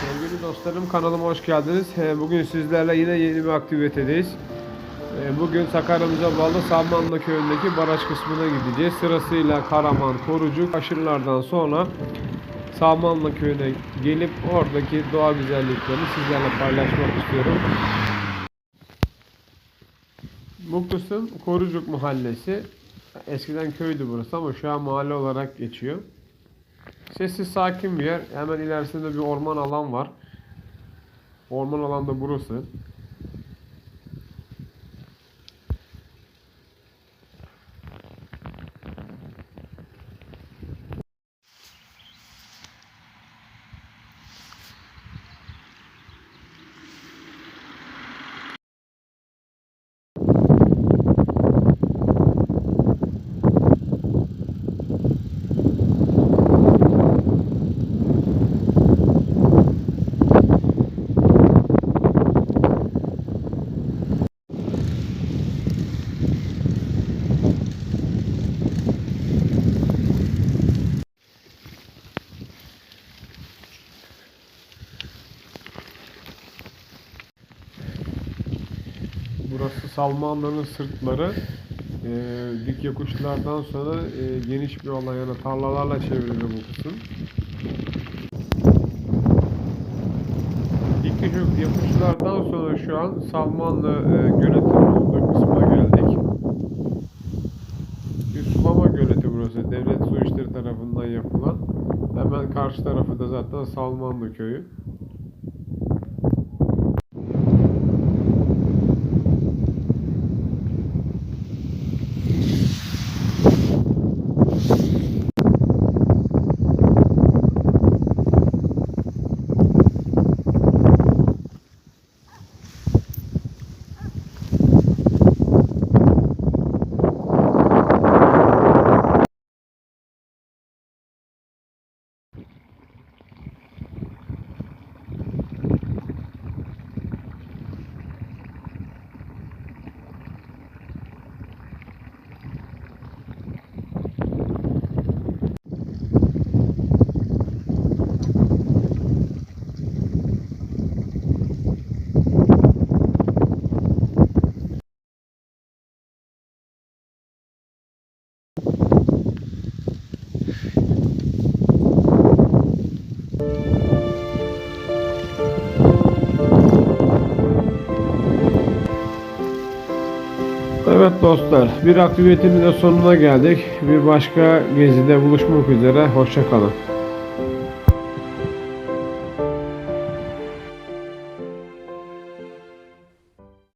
Sevgili dostlarım kanalıma hoş geldiniz. Ee, Bugün sizlerle yine yeni bir aktivitedeyiz. Ee, Bugün Sakarya'mıza bağlı Salmanlı köyündeki baraj kısmına gideceğiz. Sırasıyla Karaman, Korucuk, aşırılardan sonra Salmanlı köyüne gelip oradaki doğa güzelliklerini sizlerle paylaşmak istiyorum. Kısım Korucuk Mahallesi. Eskiden köydü burası ama şu an mahalle olarak geçiyor. Sessiz sakin bir yer. Hemen ilerisinde bir orman alan var. Orman alan da burası. Burası Salmanlı'nın sırtları. Ee, dik yokuşlardan sonra e, geniş bir alan yani tarlalarla çevrili bu kısım. Dik yokuş- yokuşlardan sonra şu an Salmanlı e, göletin olduğu kısma geldik. Bir sulama göleti burası. Devlet Su İşleri tarafından yapılan. Hemen karşı tarafı da zaten Salmanlı köyü. Dostlar, bir aktivitenin de sonuna geldik. Bir başka gezide buluşmak üzere. Hoşçakalın.